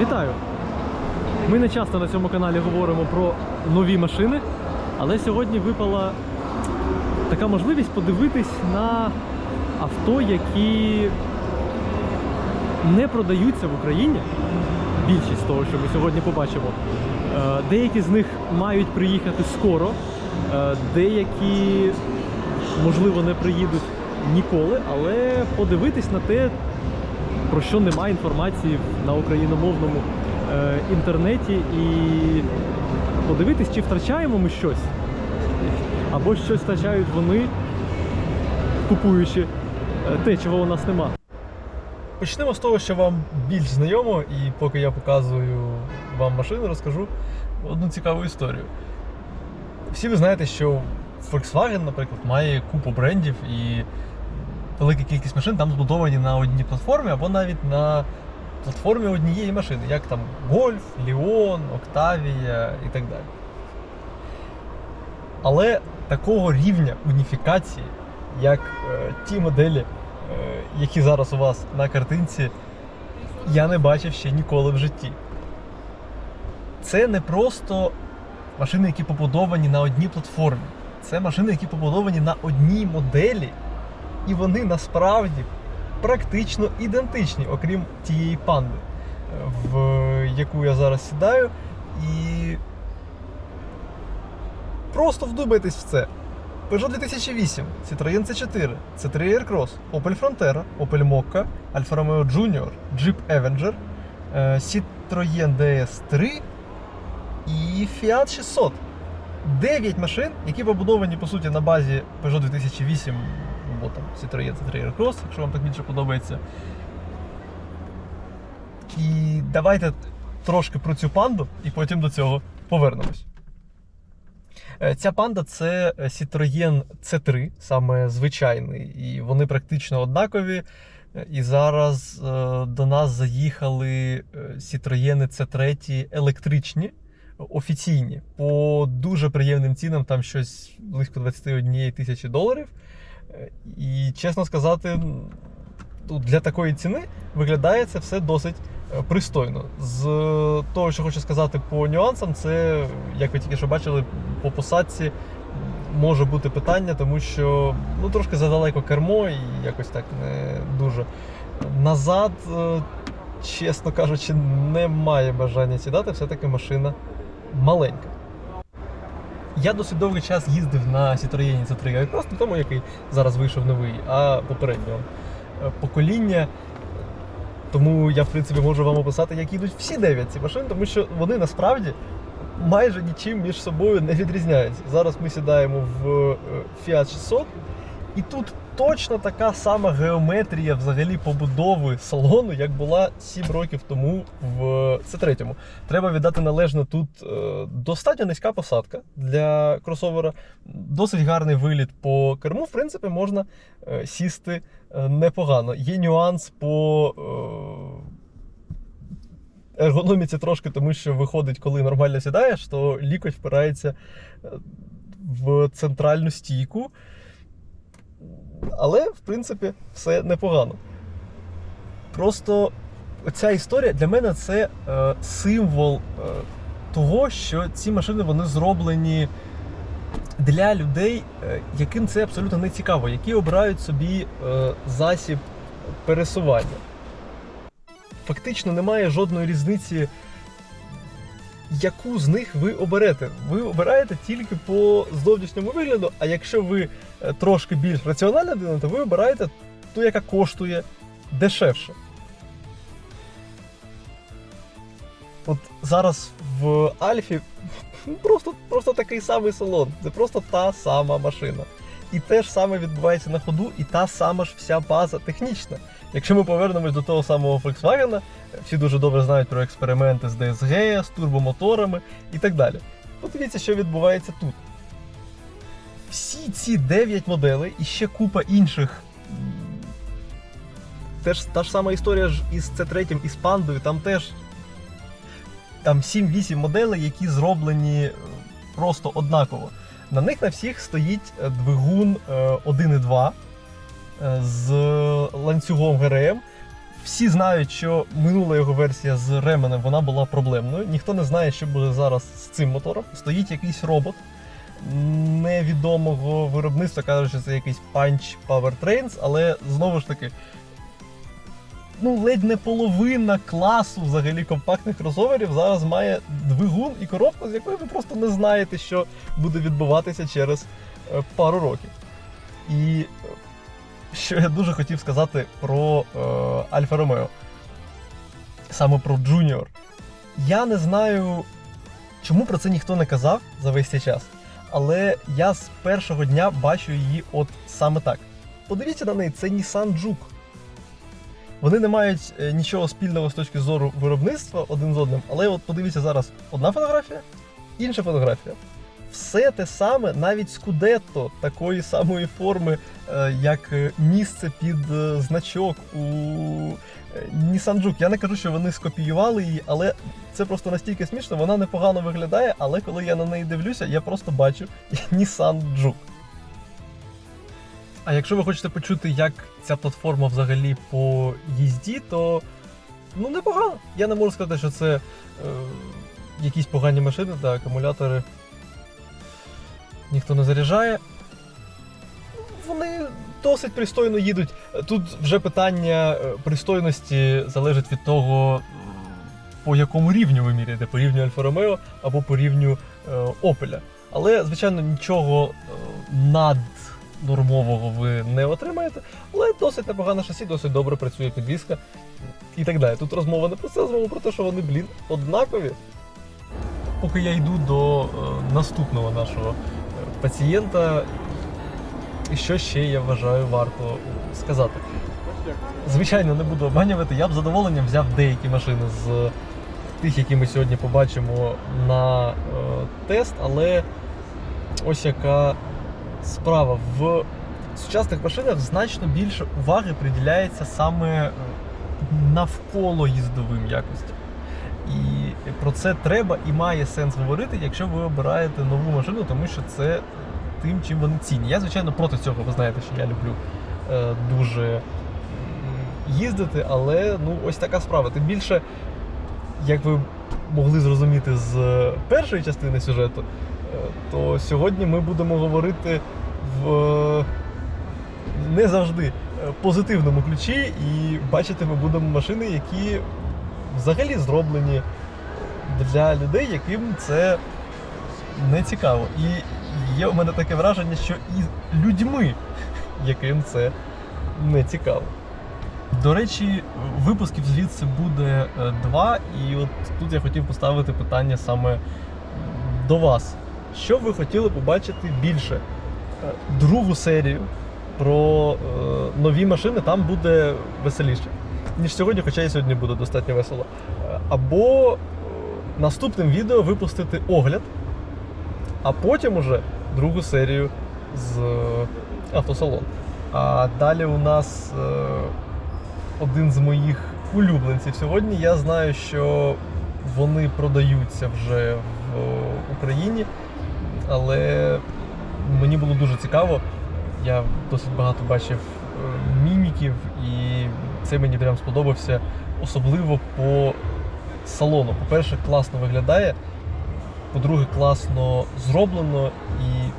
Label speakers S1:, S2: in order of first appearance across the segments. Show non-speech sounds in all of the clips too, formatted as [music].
S1: Вітаю! Ми не часто на цьому каналі говоримо про нові машини, але сьогодні випала така можливість подивитись на авто, які не продаються в Україні. Більшість того, що ми сьогодні побачимо. Е, Деякі з них мають приїхати скоро, е, деякі, можливо, не приїдуть ніколи, але подивитись на те, про що немає інформації на україномовному е, інтернеті, і подивитись, чи втрачаємо ми щось, або щось втрачають вони, купуючи е, те, чого у нас нема. Почнемо з того, що вам більш знайомо, і поки я показую вам машину, розкажу одну цікаву історію. Всі ви знаєте, що Volkswagen, наприклад, має купу брендів і велика кількість машин там збудовані на одній платформі або навіть на платформі однієї машини, як там Golf, Leon, Octavia і так далі. Але такого рівня уніфікації, як е, ті моделі, е, які зараз у вас на картинці, я не бачив ще ніколи в житті. Це не просто машини, які побудовані на одній платформі. Це машини, які побудовані на одній моделі, і вони насправді практично ідентичні, окрім тієї панди, в яку я зараз сідаю. І просто вдумайтесь в це. Peugeot 2008, Citroën C4, C3 Aircross, Opel Frontera, Opel Mokka, Alfa Romeo Junior, Jeep Avenger, е, Citroën DS3 і Fiat 600. 9 машин, які побудовані по суті на базі Peugeot 2008 або там Citroën C3 Aircross, якщо вам так більше подобається. І давайте трошки про цю панду і потім до цього повернемось. Е, Ця панда це Citroën C3, саме звичайний, і вони практично однакові. Е, І зараз е, до нас заїхали е, Citroën C3 електричні, офіційні, по дуже приємним цінам, там щось близько 21 тисячі доларів. Е, І чесно сказати, ну, для такої ціни виглядає це все досить е, пристойно. З того, що хочу сказати по нюансам, це, як ви тільки що бачили, по посадці може бути питання, тому що ну, трошки задалеко кермо і якось так не дуже. Назад, е, чесно кажучи, немає бажання сідати, все-таки машина маленька. Я досить довгий час їздив на Citroën C3 Aircross, не тому, який зараз вийшов новий, а попереднього е, покоління. Тому я, в принципі, можу вам описати, як їдуть всі 9 ці машини, тому що вони насправді майже нічим між собою не відрізняються. Зараз ми сідаємо в е, Fiat 600, і тут точно така сама геометрія взагалі побудови салону, як була 7 років тому в C3. Треба віддати належно тут е, достатньо низька посадка для кросовера, досить гарний виліт по керму. В принципі, можна е, сісти е, непогано. Є нюанс по. Ергономіці трошки, тому що виходить, коли нормально сідаєш, то лікоть впирається в центральну стійку. Але, в принципі, все непогано. Просто ця історія для мене це е, символ е, того, що ці машини вони зроблені для людей, е, яким це абсолютно не цікаво, які обирають собі е, засіб пересування. Фактично немає жодної різниці, яку з них ви оберете. Ви обираєте тільки по зовнішньому вигляду, а якщо ви е, трошки більш раціональна людина, то ви обираєте ту, яка коштує дешевше. От зараз в Альфі [laughs] просто, просто такий самий салон. Це просто та сама машина. І те ж саме відбувається на ходу, і та сама ж вся база технічна. Якщо ми повернемось до того самого Volkswagen, всі дуже добре знають про експерименти з DSG, з турбомоторами і так далі. Подивіться, що відбувається тут. Всі ці 9 моделей і ще купа інших. Теж та ж сама історія ж із C3 і з пандою, там теж там 7-8 моделей, які зроблені е, просто однаково. На них на всіх стоїть е, двигун е, 1.2 е, з ланцюгом ГРМ. Всі знають, що минула його версія з ременем вона була проблемною. Ніхто не знає, що буде зараз з цим мотором. Стоїть якийсь робот невідомого виробництва, кажуть, що це якийсь Punch Powertrains, але знову ж таки. Ну, ледь не половина класу взагалі компактних кросоверів зараз має двигун і коробку, з якої ви просто не знаєте, що буде відбуватися через е, пару років. І що я дуже хотів сказати про е, Альфа Ромео, саме про Junior. Я не знаю, чому про це ніхто не казав за весь цей час, але я з першого дня бачу її от саме так. Подивіться на неї, це Nissan Juke. Вони не мають е, нічого спільного з точки зору виробництва один з одним, але от подивіться зараз одна фотографія, інша фотографія. Все те саме, навіть скудетто такої самої форми, е, як е, місце під е, значок у Nissan Juke. Я не кажу, що вони скопіювали її, але це просто настільки смішно, вона непогано виглядає, але коли я на неї дивлюся, я просто бачу [laughs] Nissan Juke. А якщо ви хочете почути, як ця платформа взагалі по їзді, то ну непогано. Я не можу сказати, що це е, якісь погані машини та акумулятори ніхто не заряджає. Вони досить пристойно їдуть. Тут вже питання е, пристойності залежить від того, по якому рівню ви міряєте, по рівню Альфа Ромео або по рівню е, Опеля. Але, звичайно, нічого е, наднормового ви не отримаєте, але досить непогане шасі, досить добре працює підвізка і так далі. Тут розмова не про це, розмова про те, що вони, блін, однакові. Поки я йду до наступного нашого пацієнта, що ще я вважаю варто сказати. Звичайно, не буду обманювати, я б задоволенням взяв деякі машини з тих, які ми сьогодні побачимо на е, тест, але ось яка справа. В сучасних машинах значно більше уваги приділяється саме е, навколо їздовим якостям. І про це треба і має сенс говорити, якщо ви обираєте нову машину, тому що це тим, чим вони цінні. Я, звичайно, проти цього, ви знаєте, що я люблю е, дуже їздити, але ну ось така справа. Тим більше, як ви могли зрозуміти з першої частини сюжету, е, то сьогодні ми будемо говорити в е, не завжди е, позитивному ключі, і бачити ми будемо машини, які взагалі зроблені для людей, яким це не цікаво. І є у мене таке враження, що і людьми, яким це не цікаво. До речі, випусків звідси буде е, два, і от тут я хотів поставити питання саме до вас. Що ви хотіли побачити більше? Е, Другу серію про е, нові машини там буде веселіше, ніж сьогодні, хоча і сьогодні буде достатньо весело. Е, Або наступним відео випустити огляд, а потім уже другу серію з е, автосалону. А далі у нас е, один з моїх улюбленців сьогодні. Я знаю, що вони продаються вже в Україні, але мені було дуже цікаво. Я досить багато бачив е, міміків, і це мені прям сподобався, особливо по салону. По-перше, класно виглядає. По-друге, класно зроблено і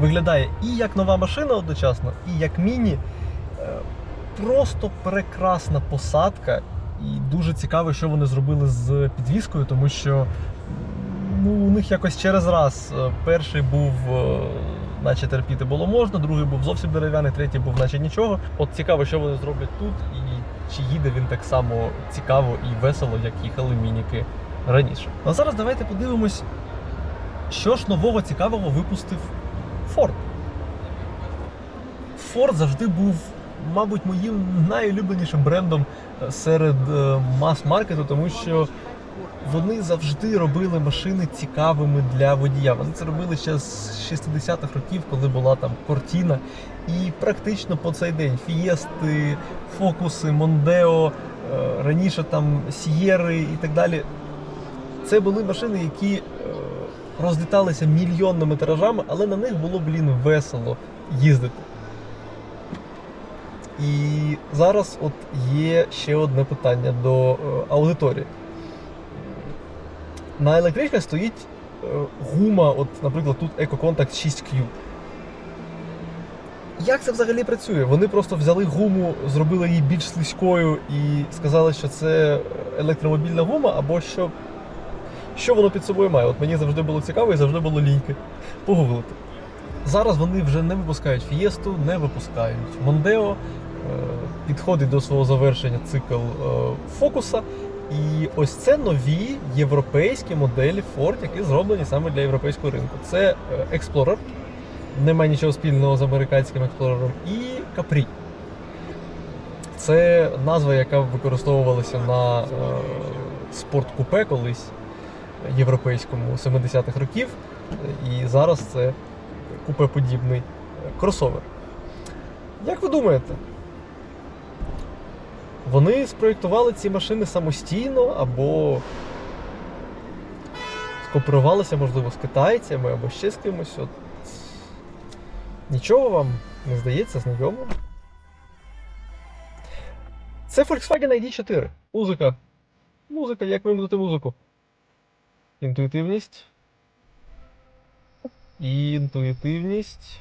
S1: виглядає і як нова машина одночасно, і як міні. Е, Просто прекрасна посадка, і дуже цікаво, що вони зробили з підвіскою, тому що ну, у них якось через раз. е, Перший був, е, наче терпіти було можна, другий був зовсім дерев'яний, третій був, наче нічого. От цікаво, що вони зроблять тут, чи їде він так само цікаво і весело, як їхали мініки раніше. Ну, А зараз давайте подивимось, що ж нового цікавого випустив Ford. Ford завжди був, мабуть, моїм найулюбленішим брендом е, серед е, мас-маркету, тому що вони завжди робили машини цікавими для водія. Вони це робили ще з 60-х років, коли була там Кортіна. І практично по цей день Фієсти, Фокуси, Мондео, е, раніше там Сієри і так далі. Це були машини, які е, розліталися мільйонними тиражами, але на них було, блін, весело їздити. І зараз от є ще одне питання до е, аудиторії. На електричках стоїть е, гума, от, наприклад, тут EcoContact 6Q. Як це взагалі працює? Вони просто взяли гуму, зробили її більш слизькою і сказали, що це електромобільна гума, або що, що воно під собою має. От мені завжди було цікаво і завжди було ліньки погуглити. Зараз вони вже не випускають Фієсту, не випускають Мондео. Е, Підходить до свого завершення цикл е, фокуса. І ось це нові європейські моделі Ford, які зроблені саме для європейського ринку. Це е, Explorer, немає нічого спільного з американським Explorer, і Capri. Це назва, яка використовувалася на е, спорткупе колись європейському 70-х років. І зараз це купе-подібний е, кросовер. Як ви думаєте? Вони спроєктували ці машини самостійно або скооперувалися, можливо, з китайцями або ще з кимось. От... Нічого вам не здається знайомим? Це Volkswagen ID4. Музика. Музика, як вимкнути музику? Інтуїтивність. Інтуїтивність.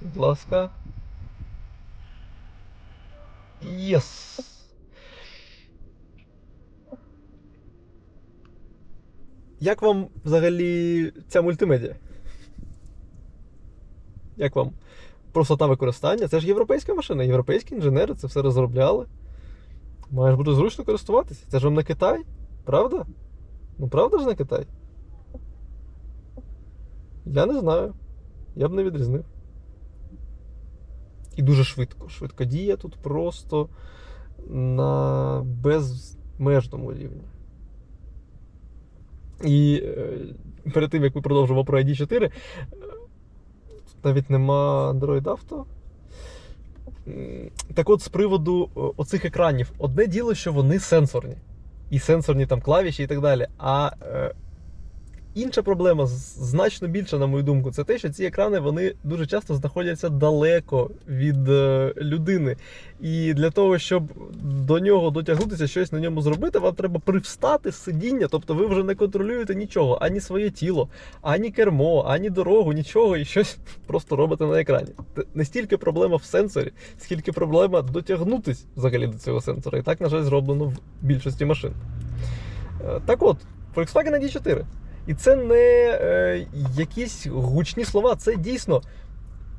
S1: Будь ласка. Єс. Як вам взагалі ця мультимедіа? Як вам простота використання? Це ж європейська машина, європейські інженери це все розробляли. Має ж бути зручно користуватися. Це ж вам не Китай, правда? Ну правда ж не Китай? Я не знаю. Я б не відрізнив. І дуже швидко. Швидкодія тут просто на безмежному рівні. І е, перед тим, як ми продовжимо про ID4, е, тут навіть нема Android Auto. Так от, з приводу оцих екранів, одне діло, що вони сенсорні. І сенсорні там клавіші і так далі. А е, інша проблема, значно більша, на мою думку, це те, що ці екрани вони дуже часто знаходяться далеко від е, людини. І для того, щоб до нього дотягнутися, щось на ньому зробити, вам треба привстати з сидіння. Тобто ви вже не контролюєте нічого, ані своє тіло, ані кермо, ані дорогу, нічого, і щось [laughs] просто робите на екрані. Не стільки проблема в сенсорі, скільки проблема дотягнутись взагалі до цього сенсора. І так, на жаль, зроблено в більшості машин. Е, Так от, Volkswagen ID4. І це не е, якісь гучні слова, це дійсно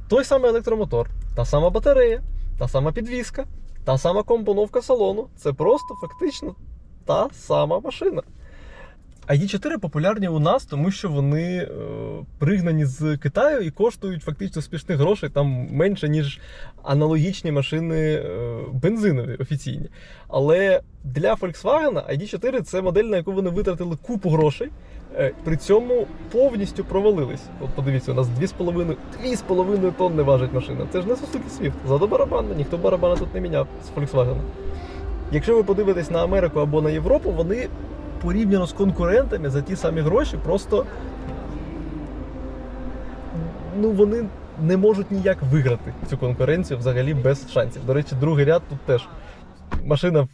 S1: той самий електромотор, та сама батарея, та сама підвіска, та сама компоновка салону. Це просто фактично та сама машина. А ID4 популярні у нас, тому що вони е, пригнані з Китаю і коштують фактично смішних грошей там менше, ніж аналогічні машини е, бензинові офіційні. Але для Volkswagen ID4 це модель, на яку вони витратили купу грошей. Е, При цьому повністю провалились. От подивіться, у нас 2,5 2,5 тонни важить машина. Це ж не Suzuki Swift. Зато барабанна, ніхто барабана тут не міняв з Volkswagen. Якщо ви подивитесь на Америку або на Європу, вони порівняно з конкурентами за ті самі гроші просто ну, вони не можуть ніяк виграти цю конкуренцію взагалі без шансів. До речі, другий ряд тут теж машина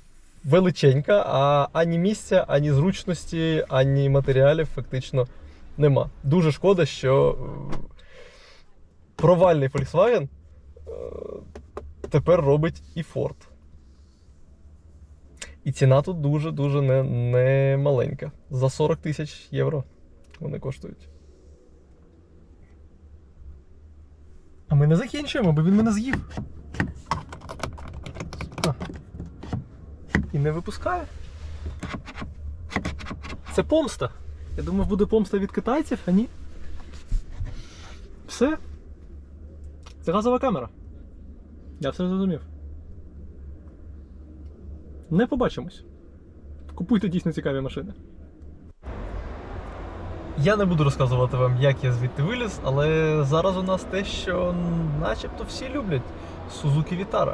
S1: величенька, а ані місця, ані зручності, ані матеріалів фактично нема. Дуже шкода, що е, провальний Volkswagen е, тепер робить і Ford. І ціна тут дуже-дуже не, не маленька. За 40 тисяч євро вони коштують. А ми не закінчуємо, бо він мене з'їв. І не випускає. Це помста. Я думав, буде помста від китайців, а ні. Все. Це газова камера. Я все зрозумів. Не побачимось. Купуйте дійсно цікаві машини. Я не буду розказувати вам, як я звідти виліз, але зараз у нас те, що начебто всі люблять Suzuki Vitara.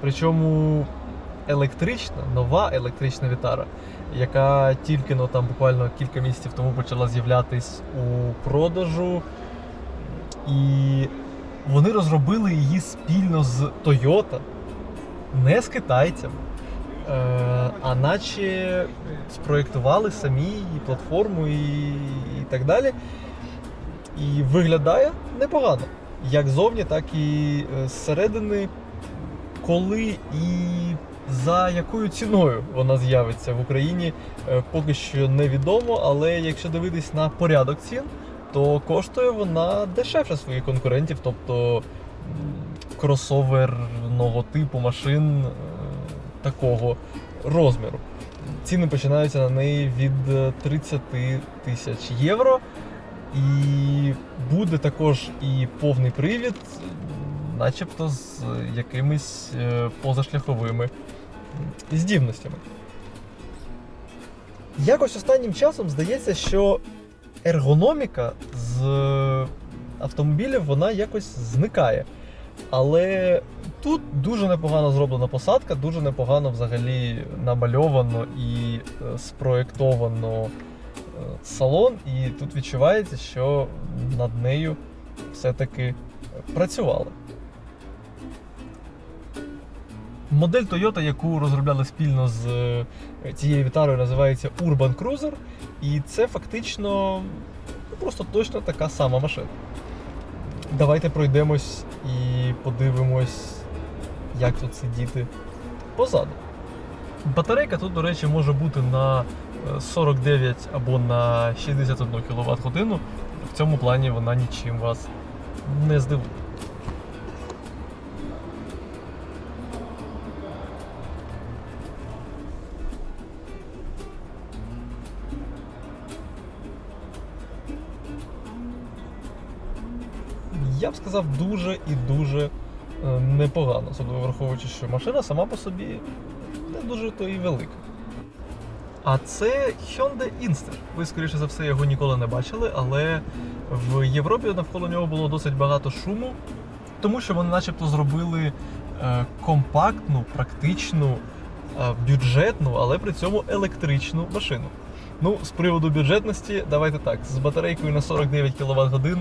S1: Причому електрична, нова електрична Vitara, яка тільки ну, там буквально кілька місяців тому почала з'являтись у продажу. І вони розробили її спільно з Toyota. не з китайцями, е, а наче спроєктували самі і платформу, і, і так далі. І виглядає непогано. Як ззовні, так і е, зсередини, коли і за якою ціною вона з'явиться в Україні, е, поки що невідомо, але якщо дивитись на порядок цін, то коштує вона дешевше своїх конкурентів, тобто кросоверного типу машин е, такого розміру. Ціни починаються на неї від е, 30 тисяч євро. І буде також і повний привід, начебто з якимись е, позашляховими здібностями. Якось останнім часом здається, що ергономіка з автомобілів вона якось зникає. Але тут дуже непогано зроблена посадка, дуже непогано взагалі намальовано і е, спроєктовано е, салон, і тут відчувається, що над нею все-таки працювали. Модель Toyota, яку розробляли спільно з е, цією вітарою, називається Urban Cruiser, і це фактично ну, просто точно така сама машина. Давайте пройдемось і подивимось, як тут сидіти позаду. Батарейка тут, до речі, може бути на е, 49 або на 61 кВт годину. В цьому плані вона нічим вас не здивує. Я б сказав, дуже і дуже е, непогано, особливо враховуючи, що машина сама по собі не дуже то і велика. А це Hyundai Inster. Ви, скоріше за все, його ніколи не бачили, але в Європі навколо нього було досить багато шуму, тому що вони начебто зробили е, компактну, практичну, е, бюджетну, але при цьому електричну машину. Ну, з приводу бюджетності, давайте так. З батарейкою на 49 кВт годин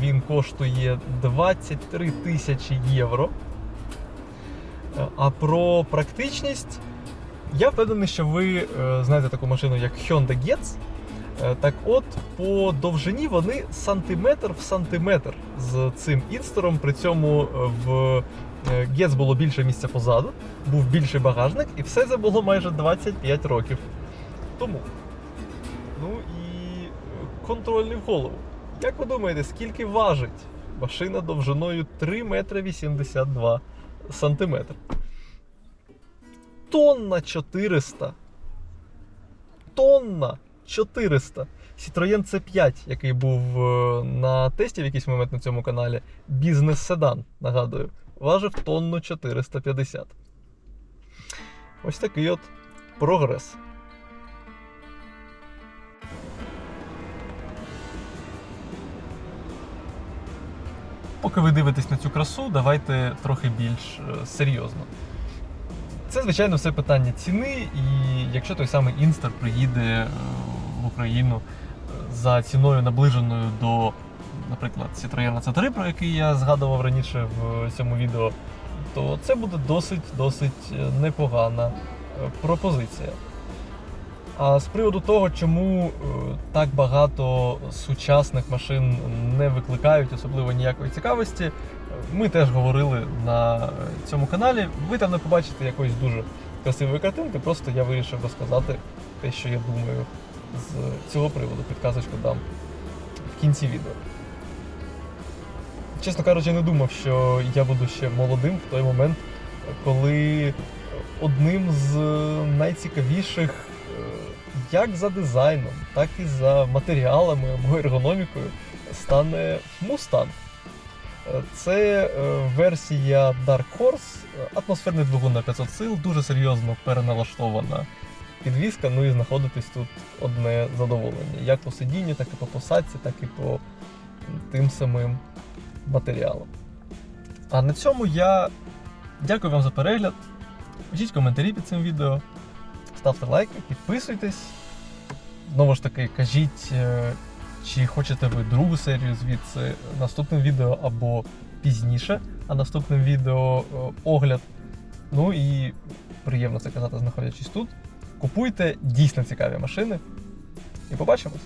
S1: він коштує 23 тисячі євро. Е, А про практичність я впевнений, що ви е, знаєте таку машину, як Hyundai Getz. Е, Так от, по довжині вони сантиметр в сантиметр з цим інстером. При цьому в Getz було більше місця позаду, був більший багажник, і все це було майже 25 років тому. Контрольний в голову. Як ви думаєте, скільки важить машина довжиною 3 метри 82 сантиметри? Тонна 400. Тонна 400. Citroën C5, який був е, на тесті в якийсь момент на цьому каналі, бізнес-седан, нагадую, важив тонну 450. Ось такий от прогрес. Поки ви дивитесь на цю красу, давайте трохи більш е, серйозно. Це, звичайно, все питання ціни, і якщо той самий Інстер приїде е, в Україну е, за ціною наближеною до, наприклад, Citroën C3, про який я згадував раніше в цьому відео, то це буде досить досить е, непогана пропозиція. А з приводу того, чому е, так багато сучасних машин не викликають особливо ніякої цікавості, е, ми теж говорили на цьому каналі. Ви там не побачите якоїсь дуже красивої картинки, просто я вирішив розказати те, що я думаю з цього приводу. Підказочку дам в кінці відео. Чесно кажучи, не думав, що я буду ще молодим в той момент, коли одним з найцікавіших як за дизайном, так і за матеріалами або ергономікою стане Mustang. Е, Це е, версія Dark Horse, е, атмосферний двигун на 500 сил, дуже серйозно переналаштована підвізка, ну і знаходитись тут одне задоволення. Як по сидінню, так і по посадці, так і по тим самим матеріалам. А на цьому я дякую вам за перегляд. Пишіть коментарі під цим відео, ставте лайки, підписуйтесь. Знову ж таки, кажіть, е, чи хочете ви другу серію звідси наступним відео або пізніше, а наступним відео е, огляд Ну і приємно це казати, знаходячись тут. Купуйте дійсно цікаві машини. І побачимось!